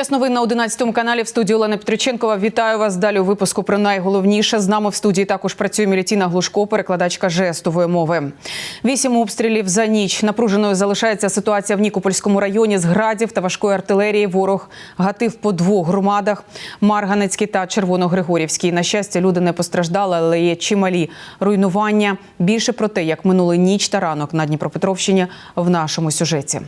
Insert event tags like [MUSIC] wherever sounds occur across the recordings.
Час новин на 11 каналі в студії Олена Петриченкова. Вітаю вас. Далі у випуску про найголовніше. З нами в студії також працює Мілітіна Глушко, перекладачка жестової мови. Вісім обстрілів за ніч. Напруженою залишається ситуація в Нікопольському районі з градів та важкої артилерії. Ворог гатив по двох громадах: Марганецькій та Червоногригорівській. На щастя, люди не постраждали, але є чималі руйнування. Більше про те, як минули ніч та ранок на Дніпропетровщині в нашому сюжеті.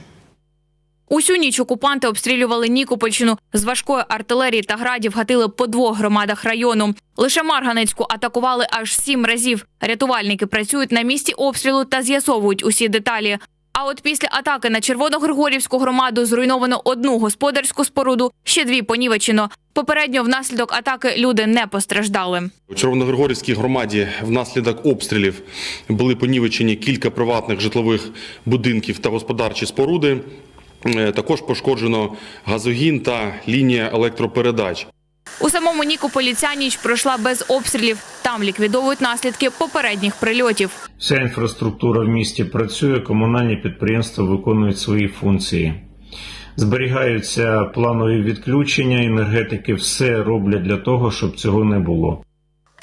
Усю ніч окупанти обстрілювали Нікопольщину з важкої артилерії та градів гатили по двох громадах району. Лише Марганецьку атакували аж сім разів. Рятувальники працюють на місці обстрілу та з'ясовують усі деталі. А от після атаки на Червоногригорівську громаду зруйновано одну господарську споруду, ще дві понівечено. Попередньо внаслідок атаки люди не постраждали. У Червоногригорівській громаді внаслідок обстрілів були понівечені кілька приватних житлових будинків та господарчі споруди. Е, Також пошкоджено газогін та лінія електропередач. У самому Нікополі ця ніч пройшла без обстрілів. Там ліквідовують наслідки попередніх прильотів. Вся інфраструктура в місті працює, комунальні підприємства виконують свої функції. Зберігаються планові відключення, енергетики все роблять для того, щоб цього не було.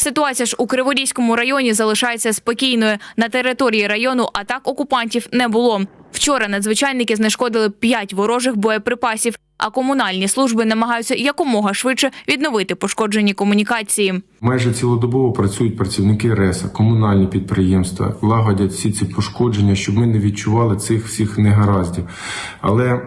Ситуація ж у Криворізькому районі залишається спокійною. На території району атак окупантів не було. Вчора надзвичайники знешкодили п'ять ворожих боєприпасів, а комунальні служби намагаються якомога швидше відновити пошкоджені комунікації. Майже цілодобово працюють працівники РЕСа, комунальні підприємства, лагодять всі ці пошкодження, щоб ми не відчували цих всіх негараздів. Але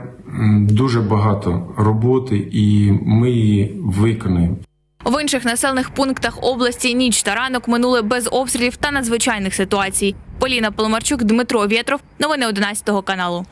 дуже багато роботи, і ми її виконаємо. В інших населених пунктах області ніч та ранок минули без обстрілів та надзвичайних ситуацій. Поліна Поломарчук, Дмитро Вєтров. Новини 11 каналу.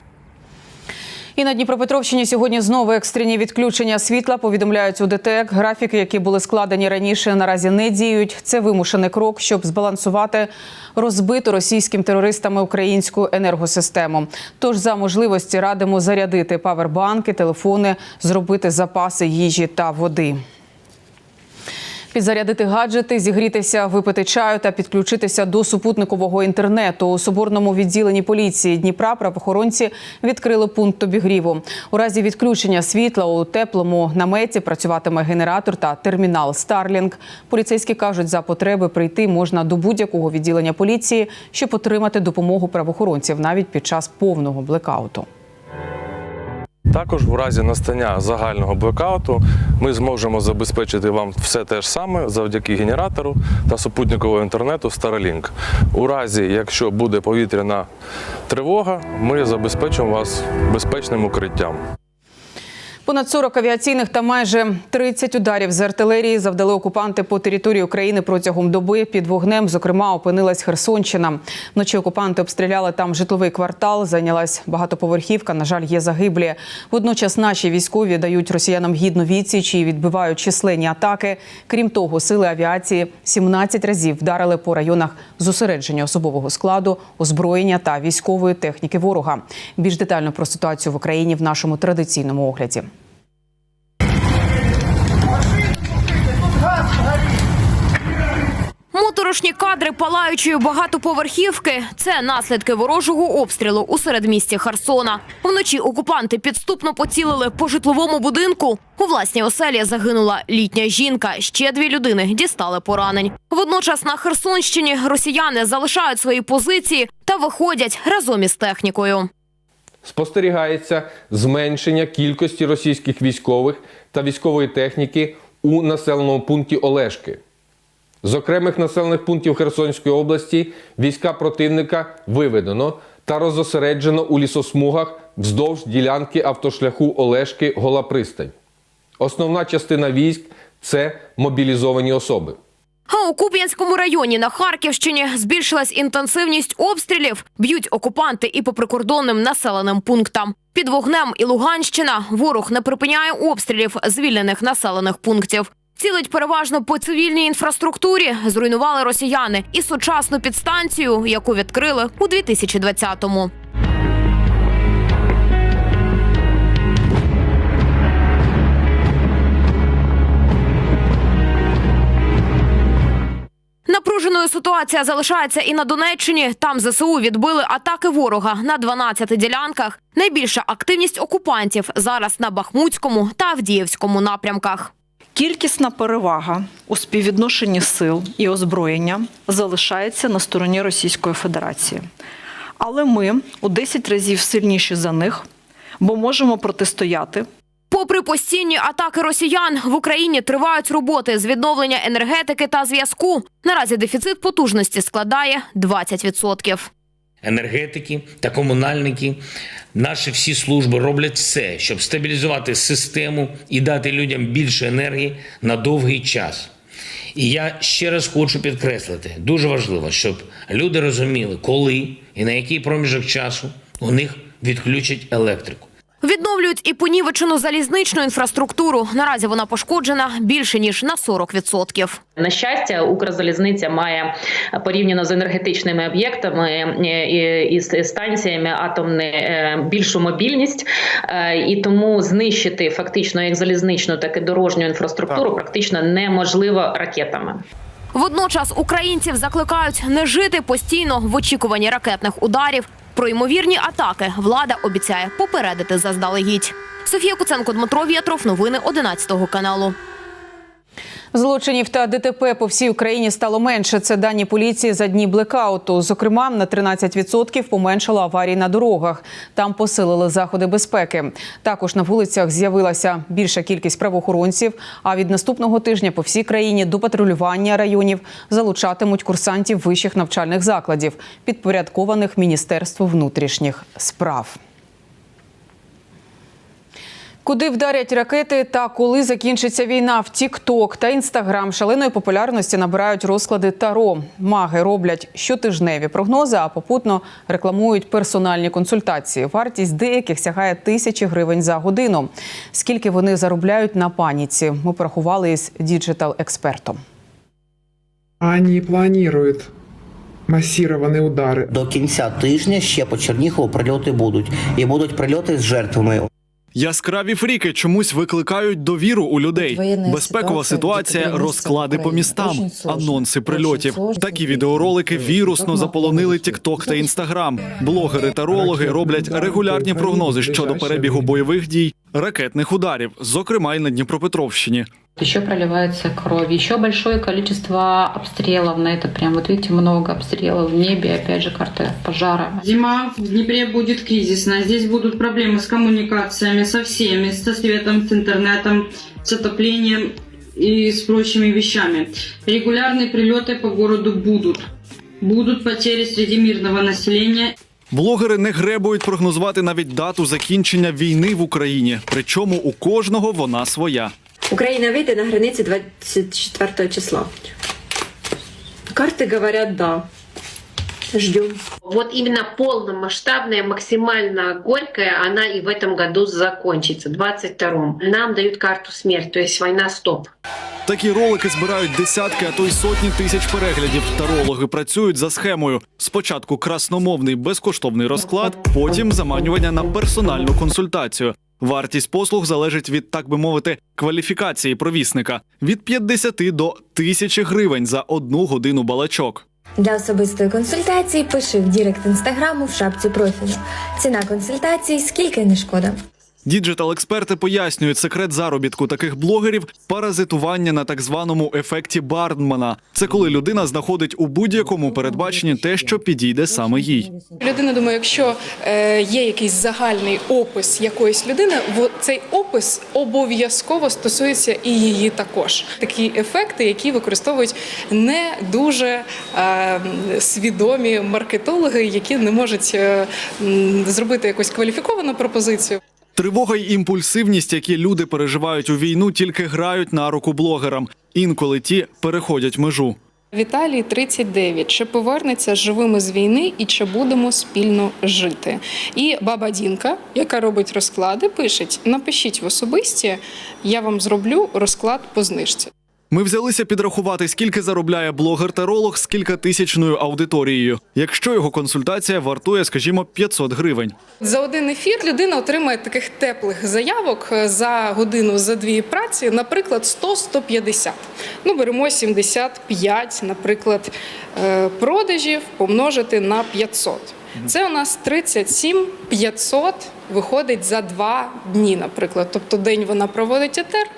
І на Дніпропетровщині сьогодні знову екстрені відключення світла. Повідомляють у ДТЕК. Графіки, які були складені раніше, наразі не діють. Це вимушений крок, щоб збалансувати розбиту російським терористами українську енергосистему. Тож за можливості радимо зарядити павербанки, телефони, зробити запаси їжі та води. Підзарядити гаджети, зігрітися, випити чаю та підключитися до супутникового інтернету. У соборному відділенні поліції Дніпра правоохоронці відкрили пункт обігріву. У разі відключення світла у теплому наметі працюватиме генератор та термінал Старлінг. Поліцейські кажуть, за потреби прийти можна до будь-якого відділення поліції, щоб отримати допомогу правоохоронців навіть під час повного блекауту. Також в разі настання загального блекауту ми зможемо забезпечити вам все те ж саме завдяки генератору та супутниковому інтернету Starlink. У разі, якщо буде повітряна тривога, ми забезпечимо вас безпечним укриттям. Понад 40 авіаційних та майже 30 ударів з артилерії завдали окупанти по території України протягом доби. Під вогнем, зокрема, опинилась Херсонщина. Вночі окупанти обстріляли там житловий квартал. Зайнялась багатоповерхівка. На жаль, є загиблі. Водночас наші військові дають росіянам гідну відсіч і відбивають численні атаки. Крім того, сили авіації 17 разів вдарили по районах зосередження особового складу, озброєння та військової техніки ворога. Більш детально про ситуацію в Україні в нашому традиційному огляді. Моторошні кадри палаючої багатоповерхівки це наслідки ворожого обстрілу у середмісті Херсона. Вночі окупанти підступно поцілили по житловому будинку. У власній оселі загинула літня жінка. Ще дві людини дістали поранень. Водночас на Херсонщині росіяни залишають свої позиції та виходять разом із технікою. спостерігається зменшення кількості російських військових та військової техніки у населеному пункті Олешки. З окремих населених пунктів Херсонської області війська противника виведено та розосереджено у лісосмугах вздовж ділянки автошляху Олешки Гола Пристань. Основна частина військ це мобілізовані особи. А у Куп'янському районі на Харківщині збільшилась інтенсивність обстрілів. Б'ють окупанти і по прикордонним населеним пунктам. Під вогнем і Луганщина ворог не припиняє обстрілів звільнених населених пунктів. Цілить переважно по цивільній інфраструктурі. Зруйнували росіяни і сучасну підстанцію, яку відкрили у 2020-му. Напруженою ситуація залишається і на Донеччині. Там ЗСУ відбили атаки ворога на 12 ділянках. Найбільша активність окупантів зараз на Бахмутському та Авдіївському напрямках. Кількісна перевага у співвідношенні сил і озброєння залишається на стороні Російської Федерації. Але ми у 10 разів сильніші за них, бо можемо протистояти Попри постійні атаки росіян, в Україні тривають роботи з відновлення енергетики та зв'язку. Наразі дефіцит потужності складає 20%. Енергетики та комунальники, наші всі служби роблять все, щоб стабілізувати систему і дати людям більше енергії на довгий час. І я ще раз хочу підкреслити: дуже важливо, щоб люди розуміли, коли і на який проміжок часу у них відключать електрику. Відновлюють і понівечену залізничну інфраструктуру. Наразі вона пошкоджена більше ніж на 40%. На щастя, Укрзалізниця має порівняно з енергетичними об'єктами е, і станціями атомне е, більшу мобільність, е, і тому знищити фактично як залізничну, так і дорожню інфраструктуру практично неможливо ракетами. Водночас українців закликають не жити постійно в очікуванні ракетних ударів. Про ймовірні атаки влада обіцяє попередити заздалегідь. Софія Куценко, Дмитро В'ятров, Новини 11 каналу. Злочинів та ДТП по всій Україні стало менше. Це дані поліції за дні блекауту. Зокрема, на 13% поменшало аварій на дорогах. Там посилили заходи безпеки. Також на вулицях з'явилася більша кількість правоохоронців. А від наступного тижня по всій країні до патрулювання районів залучатимуть курсантів вищих навчальних закладів, підпорядкованих Міністерству внутрішніх справ. Куди вдарять ракети та коли закінчиться війна в Тік-Ток та Інстаграм шаленої популярності набирають розклади Таро. Маги роблять щотижневі прогнози, а попутно рекламують персональні консультації. Вартість деяких сягає тисячі гривень за годину. Скільки вони заробляють на паніці? Ми порахували із діджитал-експертом. Они планируют массированные удары. До кінця тижня ще по Чернігову прильоти будуть. І будуть прильоти з жертвами. Яскраві фріки чомусь викликають довіру у людей. Воєнна Безпекова ситуація, розклади по містам, анонси прильотів. Такі відеоролики вірусно заполонили TikTok та Instagram. Блогери та рологи роблять регулярні прогнози щодо перебігу бойових дій, ракетних ударів, зокрема й на Дніпропетровщині. Еще проливается кровь, еще большое количество обстрелов на это. Прям вот видите, много обстрелов в небе, опять же, карта пожара. Зима в Днепре будет кризисная. Здесь будут проблемы с коммуникациями, со всеми, со светом, с интернетом, с отоплением и с прочими вещами. Регулярные прилеты по городу будут. Будут потери среди мирного населения. Блогери не гребують прогнозувати навіть дату закінчення війни в Україні. Причому у кожного вона своя. Украина выйдет на границе 24 числа. Карты говорят «да». Ждем. Вот именно полномасштабная, максимально горькая, она и в этом году закончится, 22-м. Нам дают карту смерти, то есть война стоп. Такі ролики збирають десятки, а то й сотні тисяч переглядів. Тарологи працюють за схемою. Спочатку красномовний безкоштовний розклад, потім заманювання на персональну консультацію. Вартість послуг залежить від, так би мовити, кваліфікації провісника від 50 до 1000 гривень за одну годину балачок. Для особистої консультації пиши в Дірект інстаграму в шапці профілю. Ціна консультації скільки не шкода. Діджитал-експерти пояснюють секрет заробітку таких блогерів паразитування на так званому ефекті Бардмана. Це коли людина знаходить у будь-якому передбаченні те, що підійде саме їй. Людина думає, якщо е, є якийсь загальний опис якоїсь людини, цей опис обов'язково стосується і її також. Такі ефекти, які використовують не дуже е, свідомі маркетологи, які не можуть е, зробити якусь кваліфіковану пропозицію. Тривога й імпульсивність, які люди переживають у війну, тільки грають на руку блогерам. Інколи ті переходять межу. Віталій 39. Чи повернеться живими з війни і чи будемо спільно жити? І баба Дінка, яка робить розклади, пише: напишіть в особисті, я вам зроблю розклад по знижці. Ми взялися підрахувати, скільки заробляє блогер-таролог з кількатисячною аудиторією. Якщо його консультація вартує, скажімо, 500 гривень. За один ефір людина отримає таких теплих заявок е, за годину, за дві праці, наприклад, 100-150. Ну, беремо 75, наприклад, е, продажів помножити на 500. Це у нас 37 500 виходить за два дні, наприклад. Тобто день вона проводить етер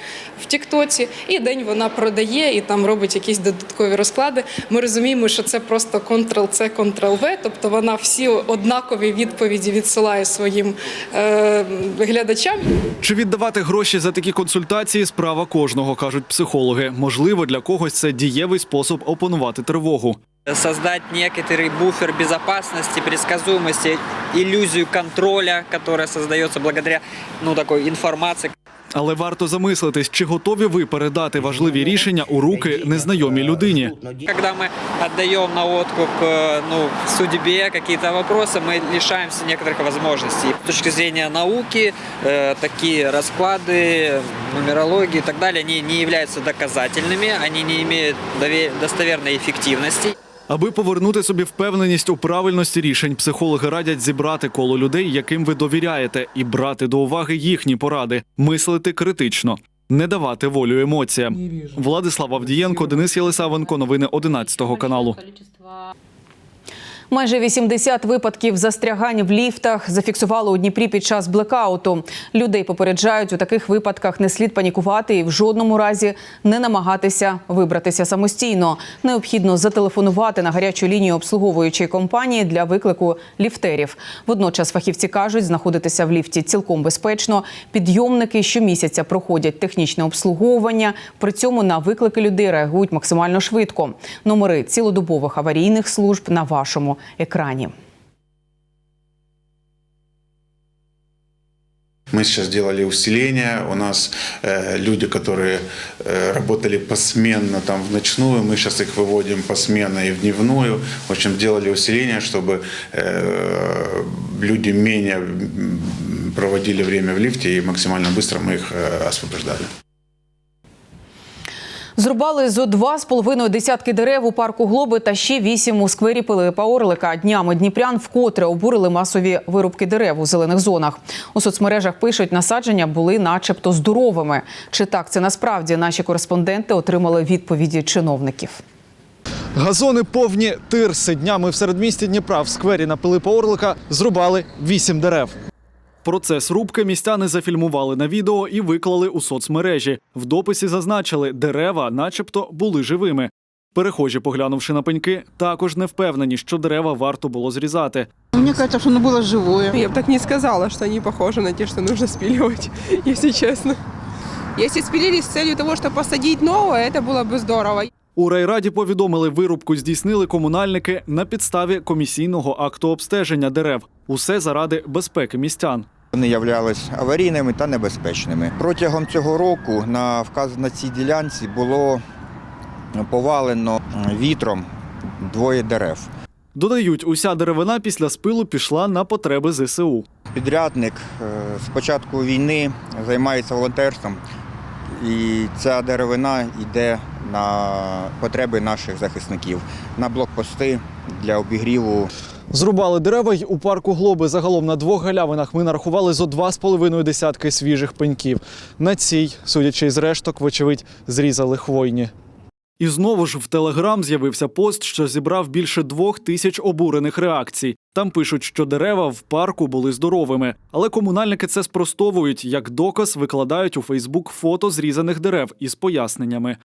в Тіктоці, і день вона продає і там робить якісь додаткові розклади. Ми розуміємо, що це просто Ctrl-C, Ctrl-V, тобто вона всі однакові відповіді відсилає своїм е, глядачам. Чи віддавати гроші за такі консультації справа кожного, кажуть психологи. Можливо, для когось це дієвий спосіб опанувати тривогу. создать некоторый буфер безопасности, предсказуемости, иллюзию контроля, которая создается благодаря ну, такой информации. Але варто замислитись, чи готові ви передати важливі рішення у руки незнайомій людині. Когда мы отдаем на откуп э, ну, судьбе какие-то вопросы, мы лишаемся некоторых возможностей. С точки зрения науки, э, такие расклады, нумерологии и так далее, они не являются доказательными, они не имеют дове- достоверной эффективности. Аби повернути собі впевненість у правильності рішень, психологи радять зібрати коло людей, яким ви довіряєте, і брати до уваги їхні поради, мислити критично, не давати волю емоціям. Владислав Авдієнко, Денис Єлисавенко, новини 11 каналу. Майже 80 випадків застрягань в ліфтах зафіксували у Дніпрі під час блекауту. Людей попереджають у таких випадках не слід панікувати і в жодному разі не намагатися вибратися самостійно. Необхідно зателефонувати на гарячу лінію обслуговуючої компанії для виклику ліфтерів. Водночас фахівці кажуть, знаходитися в ліфті цілком безпечно. Підйомники щомісяця проходять технічне обслуговування. При цьому на виклики людей реагують максимально швидко. Номери цілодобових аварійних служб на вашому екрані. Мы сейчас делали усиление. У нас э, люди, которые э, работали посменно там в ночную, мы сейчас их выводим посменно и в дневную. В общем, делали усиление, чтобы э, люди менее м, проводили время в лифте и максимально быстро мы их э, освобождали. Зрубали зо два з половиною десятки дерев у парку Глоби та ще вісім у сквері Пилипа Орлика. Днями дніпрян вкотре обурили масові вирубки дерев у зелених зонах. У соцмережах пишуть, насадження були начебто здоровими. Чи так це насправді наші кореспонденти отримали відповіді чиновників? Газони повні тирси. Днями в середмісті Дніпра в сквері на Пилипа Орлика зрубали вісім дерев. Процес рубки містяни зафільмували на відео і виклали у соцмережі. В дописі зазначили, дерева, начебто, були живими. Перехожі, поглянувши на пеньки, також не впевнені, що дерева варто було зрізати. Мне кажется, что оно было живое. Я бы так не сказала, что они похожи на те, что нужно спиливать, [LAUGHS] если честно. Если спилили с целью того, чтобы посадить новое, это было бы здорово. У райраді повідомили, вирубку здійснили комунальники на підставі комісійного акту обстеження дерев. Усе заради безпеки містян. Вони являлись аварійними та небезпечними. Протягом цього року на вказ на цій ділянці було повалено вітром двоє дерев. Додають, уся деревина після спилу пішла на потреби ЗСУ. Підрядник е, з початку війни займається волонтерством, і ця деревина йде на потреби наших захисників, на блокпости для обігріву Зрубали дерева й у парку Глоби. Загалом на двох галявинах ми нарахували зо два з половиною десятки свіжих пеньків. На цій, судячи з решток, вочевидь, зрізали хвойні. І знову ж в Телеграм з'явився пост, що зібрав більше двох тисяч обурених реакцій. Там пишуть, що дерева в парку були здоровими, але комунальники це спростовують. Як доказ викладають у Фейсбук фото зрізаних дерев із поясненнями.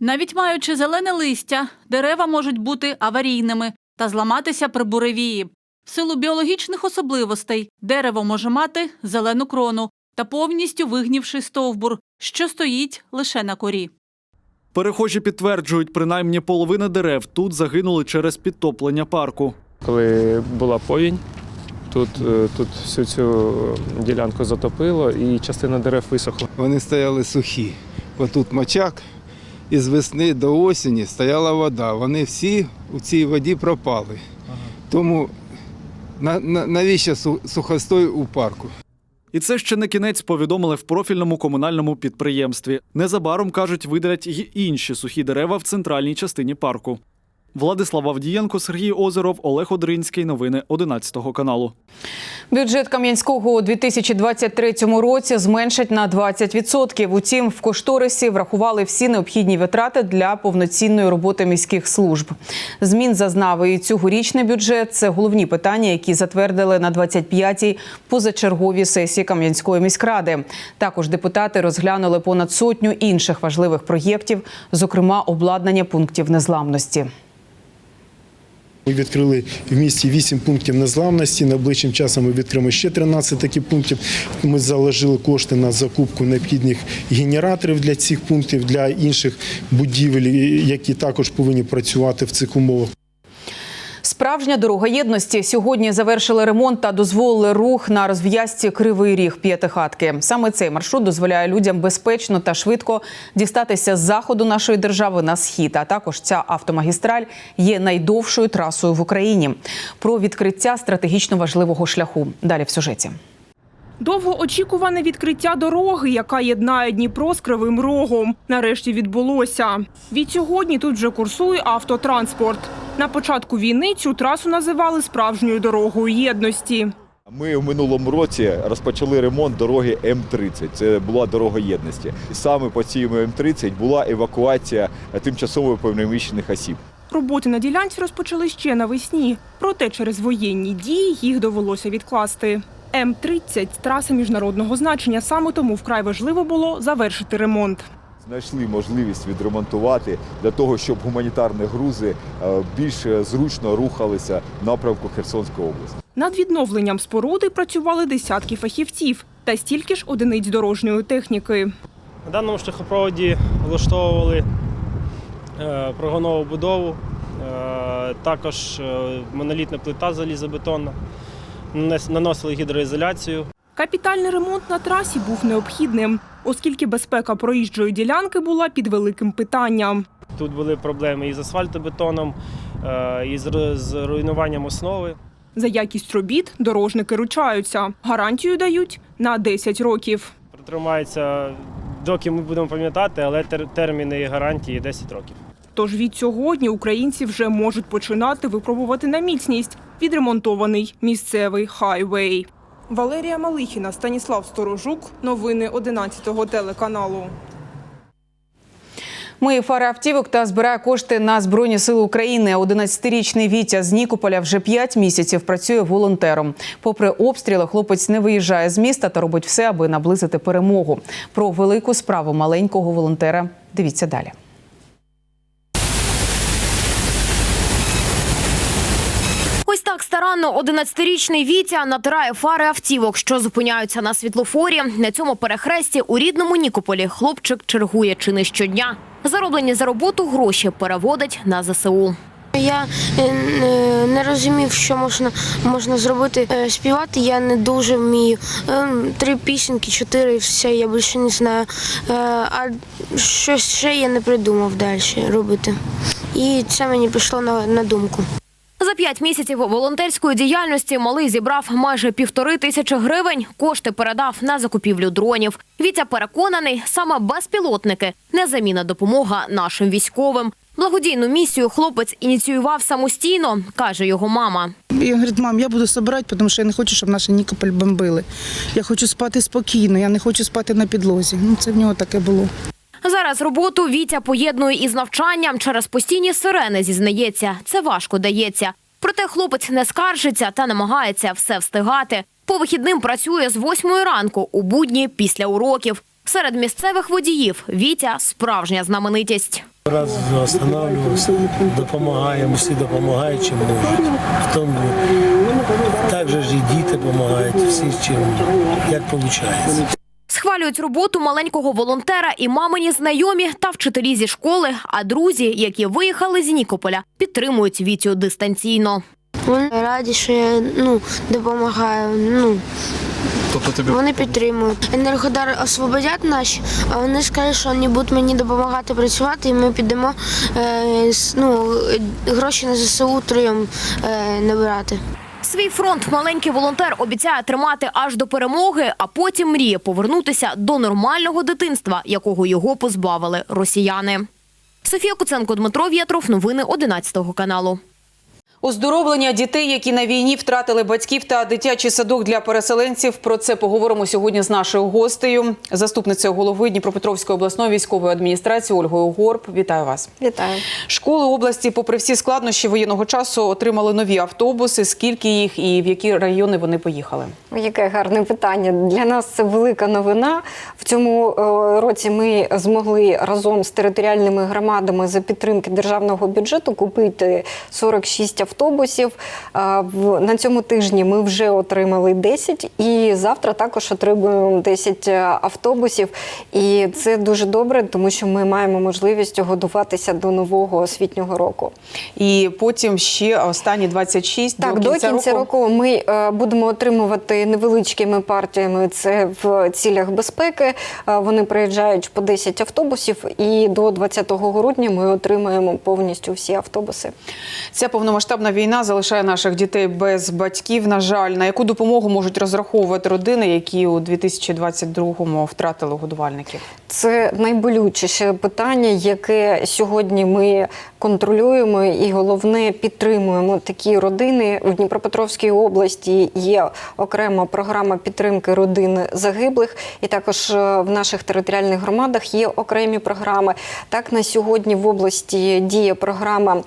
Навіть маючи зелене листя, дерева можуть бути аварійними та зламатися при буревії. В силу біологічних особливостей дерево може мати зелену крону та повністю вигнівши стовбур, що стоїть лише на корі. Перехожі підтверджують, принаймні половина дерев тут загинули через підтоплення парку. Коли була повінь, тут, е, тут всю цю ділянку затопило і частина дерев висохла. Вони стояли сухі, бо тут мочак, і з весни до осені стояла вода. Вони всі у цій воді пропали. Тому на, на, навіщо су- сухостой у парку? І це ще не кінець повідомили в профільному комунальному підприємстві. Незабаром кажуть, видалять й інші сухі дерева в центральній частині парку. Владислав Авдієнко, Сергій Озеров, Олег Одринський. Новини 11 каналу. Бюджет Кам'янського у 2023 році зменшать на 20%. Утім, в кошторисі врахували всі необхідні витрати для повноцінної роботи міських служб. Змін зазнав і цьогорічний бюджет. Це головні питання, які затвердили на 25-й позачерговій сесії Кам'янської міськради. Також депутати розглянули понад сотню інших важливих проєктів, зокрема обладнання пунктів незламності. Ми відкрили в місті 8 пунктів незламності. Найближчим часом ми відкриємо ще 13 таких пунктів. Ми заложили кошти на закупку необхідних генераторів для цих пунктів, для інших будівель, які також повинні працювати в цих умовах. Справжня дорога єдності сьогодні завершили ремонт та дозволили рух на розв'язці Кривий Ріг П'ятихатки. Саме цей маршрут дозволяє людям безпечно та швидко дістатися з заходу нашої держави на схід. А також ця автомагістраль є найдовшою трасою в Україні. Про відкриття стратегічно важливого шляху. Далі в сюжеті. Довгоочікуване відкриття дороги, яка єднає Дніпро з Кривим Рогом, нарешті відбулося. Відсьогодні тут вже курсує автотранспорт. На початку війни цю трасу називали справжньою дорогою єдності. Ми в минулому році розпочали ремонт дороги М-30. Це була дорога єдності. І саме по цій М-30 була евакуація тимчасово переміщених осіб. Роботи на ділянці розпочали ще навесні. Проте через воєнні дії їх довелося відкласти. М-30 – траса міжнародного значення. Саме тому вкрай важливо було завершити ремонт. Знайшли можливість відремонтувати для того, щоб гуманітарні грузи е, більш зручно рухалися в напрямку Херсонської області. Над відновленням споруди працювали десятки фахівців та стільки ж одиниць дорожньої техніки. На даному шляхопроводі влаштовували е, прогонову будову, е, також монолітна плита залізобетонна, наносили гідроізоляцію. Капітальний ремонт на трасі був необхідним, оскільки безпека проїжджої ділянки була під великим питанням. Тут були проблеми із асфальтобетоном, е, і з ру- з руйнуванням основи. За якість робіт дорожники ручаються. Гарантію дають на 10 років. Протримається, доки ми будемо пам'ятати, але тер- терміни гарантії 10 років. Тож від сьогодні українці вже можуть починати випробувати на міцність відремонтований місцевий хайвей. Валерія Малихіна, Станіслав Сторожук. Новини 11 телеканалу. Миє фари автівок та збирає кошти на Збройні Сили України. 11-річний Вітя з Нікополя вже 5 місяців працює волонтером. Попри обстріли, хлопець не виїжджає з міста та робить все, аби наблизити перемогу. Про велику справу маленького волонтера дивіться далі. Ось так старанно 11-річний Вітя натирає фари автівок, що зупиняються на світлофорі. На цьому перехресті у рідному Нікополі хлопчик чергує чи не щодня. Зароблені за роботу гроші переводить на ЗСУ. Я е, не- не розумів, що можна, можна зробити. Е, Співати я не дуже вмію. Е, Три пісеньки, чотири, і все, я більше не знаю. Е, А щось ще я не придумав далі робити. І це мені прийшло на, на думку. За п'ять місяців волонтерської діяльності малий зібрав майже півтори тисячі гривень. Кошти передав на закупівлю дронів. Вітя переконаний, саме безпілотники незамінна допомога нашим військовим. Благодійну місію хлопець ініціював самостійно, каже його мама. Він говорить, мам, я буду збирати, тому що я не хочу, щоб наші Нікополь бомбили. Я хочу спати спокійно, я не хочу спати на підлозі. Ну, це в нього таке було. Зараз роботу Вітя поєднує із навчанням через постійні сирени. Зізнається, це важко дається. Проте хлопець не скаржиться та намагається все встигати. По вихідним працює з восьмої ранку у будні після уроків. Серед місцевих водіїв Вітя справжня знаменитість. Раз останавливався, допомагаємо, всі допомагають, чим можуть. В тому так же ж і діти допомагають, всі чим, як виходить. Схвалюють роботу маленького волонтера і мамині знайомі та вчителі зі школи. А друзі, які виїхали з Нікополя, підтримують Вітю дистанційно. Вони раді, що я ну, допомагаю. Ну, Тобто тобі вони підтримують. Енергодар освободять наші, а вони скажуть, що вони будуть мені допомагати працювати, і ми підемо е, ну, гроші на ЗСУ троєм е, набирати. Свій фронт маленький волонтер обіцяє тримати аж до перемоги, а потім мріє повернутися до нормального дитинства, якого його позбавили росіяни. Софія Куценко, Дмитро В'ятров. Новини 11 каналу. Оздоровлення дітей, які на війні втратили батьків та дитячий садок для переселенців. Про це поговоримо сьогодні з нашою гостею, заступницею голови Дніпропетровської обласної військової адміністрації Ольгою Горб. Вітаю вас. Вітаю. Школи області, попри всі складнощі воєнного часу, отримали нові автобуси. Скільки їх і в які райони вони поїхали? Яке гарне питання. Для нас це велика новина. В цьому е, році ми змогли разом з територіальними громадами за підтримки державного бюджету купити 46 автобусів. А в- На цьому тижні ми вже отримали 10 і завтра також отримуємо 10 автобусів. І це дуже добре, тому що ми маємо можливість готуватися до нового освітнього року. І потім ще останні 26 Так, до кінця, року, ми е, будемо отримувати невеличкими партіями. Це в цілях безпеки. Е, вони приїжджають по 10 автобусів, і до 20 грудня ми отримаємо повністю всі автобуси. Ця повномасштабна війна залишає наших дітей без батьків. На жаль, на яку допомогу можуть розраховувати родини, які у 2022-му втратили годувальників? Це найболючіше питання, яке сьогодні ми контролюємо, і головне підтримуємо такі родини. В Дніпропетровській області є окрема програма підтримки родин загиблих, і також е, в наших територіальних громадах є окремі програми. Так на сьогодні в області діє програма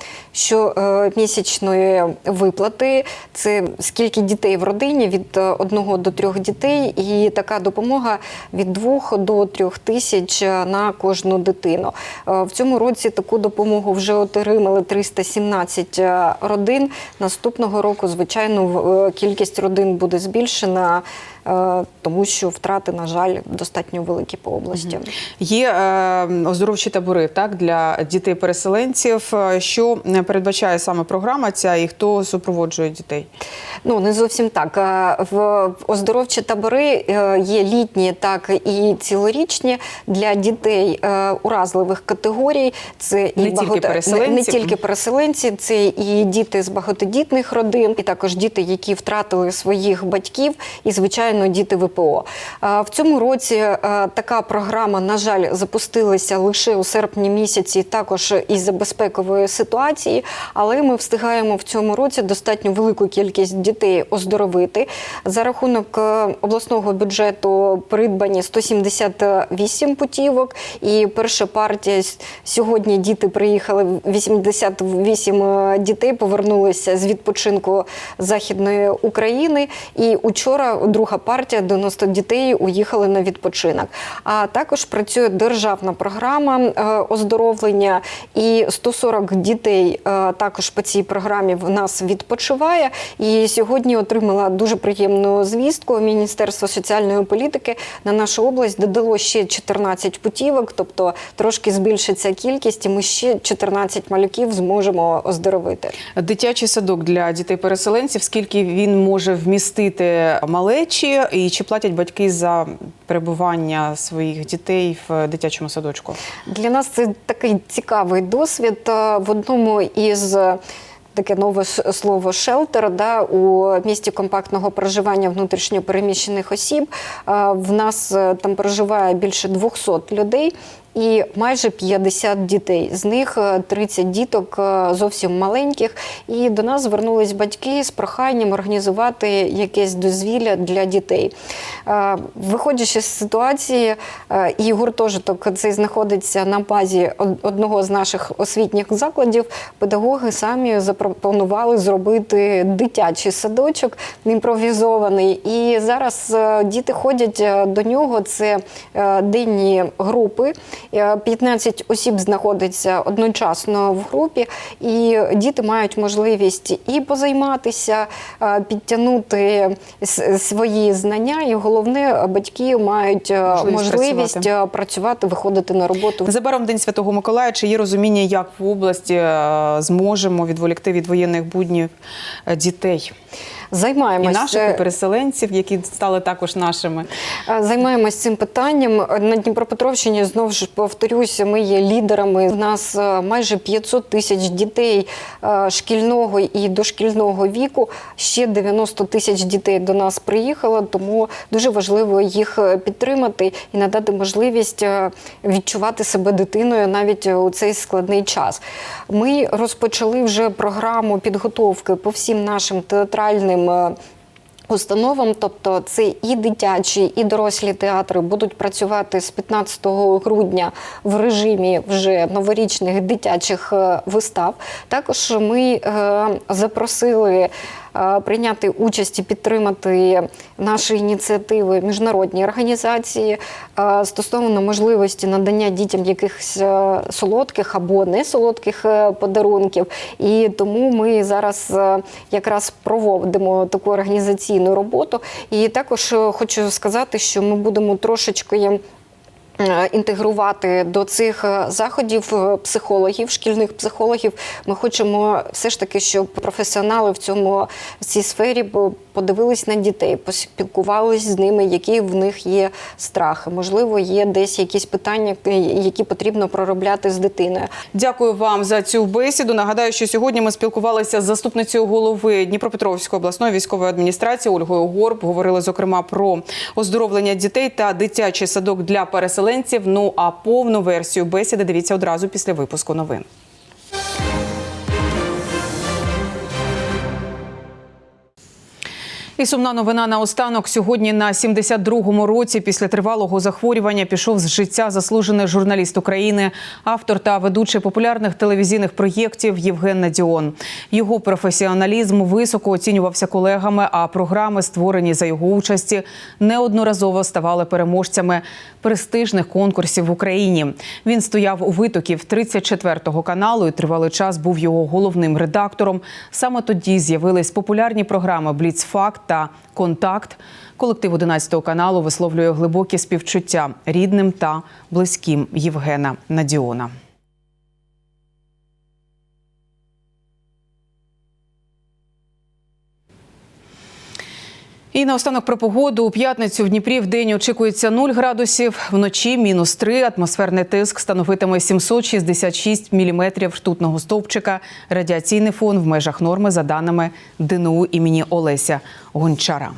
щомісячної виплати. Це скільки дітей в родині від одного до трьох дітей, і така допомога від двох до трьох тисяч на кожну дитину. Е, В цьому році таку допомогу вже отримали 317 родин. Наступного року, звичайно, е, кількість родин буде збільшена, е, тому що втрати, на жаль, достатньо великі по області. Є е, оздоровчі табори так для дітей-переселенців. Е, Що е, передбачає саме програма ця і хто супроводжує дітей? Ну не зовсім так. Е, В оздоровчі табори е, є літні, так і цілорічні для дітей е, уразливих категорій. Це і Не тільки переселенці. не, не тільки переселенці, це і діти з багатодітних родин, і також діти, які втратили своїх батьків, і звичайно діти ВПО. В цьому році така програма, на жаль, запустилася лише у серпні місяці, також із-за безпекової ситуації, але ми встигаємо в цьому році достатньо велику кількість дітей оздоровити. За рахунок е, обласного бюджету придбані 178 путівок. І перша партія сьогодні діти приїхали 88 е, дітей, повернулися з відпочинку Західної України. І учора друга партія 90 дітей уїхали на відпочинок. А також працює державна програма е, оздоровлення, і 140 дітей е, також по цій програмі в нас відпочиває. І сьогодні отримала дуже приємну звістку. Міністерство соціальної політики на нашу область додало ще 14 путівок, тобто трошки збільшиться кількість, і ми ще 14 малюків зможемо оздоровити. Дитячий садок для дітей-переселенців. Скільки він може вмістити малечі, і чи платять батьки за перебування своїх дітей в дитячому садочку? Для нас це такий цікавий досвід. Е, В одному із е, Таке нове слово шелтер да, у місті компактного проживання внутрішньопереміщених осіб. Е, В нас там проживає більше 200 людей і майже 50 дітей. З них е, 30 діток е, зовсім маленьких. І до нас звернулись батьки з проханням організувати якесь дозвілля для дітей. Е, Виходячи з ситуації, е, і гуртожиток цей знаходиться на базі одного з наших освітніх закладів. Педагоги самі запропонували зробити дитячий садочок імпровізований. І зараз е, діти ходять е, до нього. Це е, денні групи. Е, 15 осіб знаходиться одночасно в групі, і діти мають можливість і позайматися, е, підтягнути свої знання. І головне, батьки мають е, Можливість можливість працювати. е, працювати, виходити на роботу. Незабаром День Святого Миколая. Чи є розуміння, як в області е, зможемо відволікти від воєнних буднів е, дітей? Займаємось і наших е, і переселенців, які стали також нашими. Е, Займаємось цим питанням на Дніпропетровщині. Знову ж повторюся, ми є лідерами. У нас е, майже 500 тисяч дітей шкільного і дошкільного віку. Ще 90 тисяч дітей до нас приїхало, тому дуже важливо їх підтримати і надати можливість відчувати себе дитиною навіть у цей складний час. Ми розпочали вже програму підготовки по всім нашим театральним. Е, установам, тобто це і дитячі, і дорослі театри будуть працювати з 15 грудня в режимі вже новорічних дитячих е, вистав. Також ми е, запросили. Е, Прийняти участь і підтримати наші ініціативи міжнародні організації е, стосовно можливості надання дітям якихось е, солодких або не солодких подарунків. І тому ми зараз якраз проводимо таку організаційну роботу. І також хочу сказати, що ми будемо трошечки. Е, Інтегрувати до цих е, заходів е, психологів, шкільних психологів. Ми хочемо все ж таки, щоб професіонали в цьому в цій сфері подивились на дітей, поспілкувались з ними, які в них є страхи. Можливо, є десь якісь питання, які потрібно проробляти з дитиною. Дякую вам за цю бесіду. Нагадаю, що сьогодні ми спілкувалися з заступницею голови Дніпропетровської обласної військової адміністрації Ольгою Горб. Говорили зокрема про оздоровлення дітей та дитячий садок для переселенців. Ну а повну версію бесіди дивіться одразу після випуску новин. І сумна новина на останок. Сьогодні на 72-му році після тривалого захворювання пішов з життя заслужений журналіст України, автор та ведучий популярних телевізійних проєктів Євген Надіон. Його професіоналізм високо оцінювався колегами, а програми, створені за його участі, неодноразово ставали переможцями престижних конкурсів в Україні. Він стояв у витоків 34-го каналу і тривалий час був його головним редактором. Саме тоді з'явились популярні програми Бліцфакт та Контакт. Колектив 11 каналу висловлює глибокі співчуття рідним та близьким Євгена Надіона. І наостанок про погоду. У п'ятницю в Дніпрі в день очікується 0 градусів, вночі мінус 3. Атмосферний тиск становитиме 766 міліметрів ртутного стовпчика. Радіаційний фон в межах норми за даними ДНУ імені Олеся Гончара.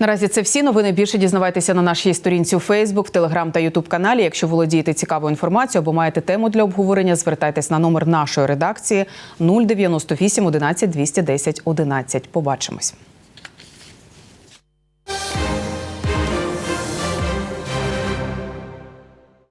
Наразі це всі новини. Більше дізнавайтеся на нашій сторінці у Фейсбук, Телеграм та Ютуб каналі. Якщо володієте цікавою інформацією або маєте тему для обговорення, звертайтесь на номер нашої редакції 098 11 210 11. Побачимось.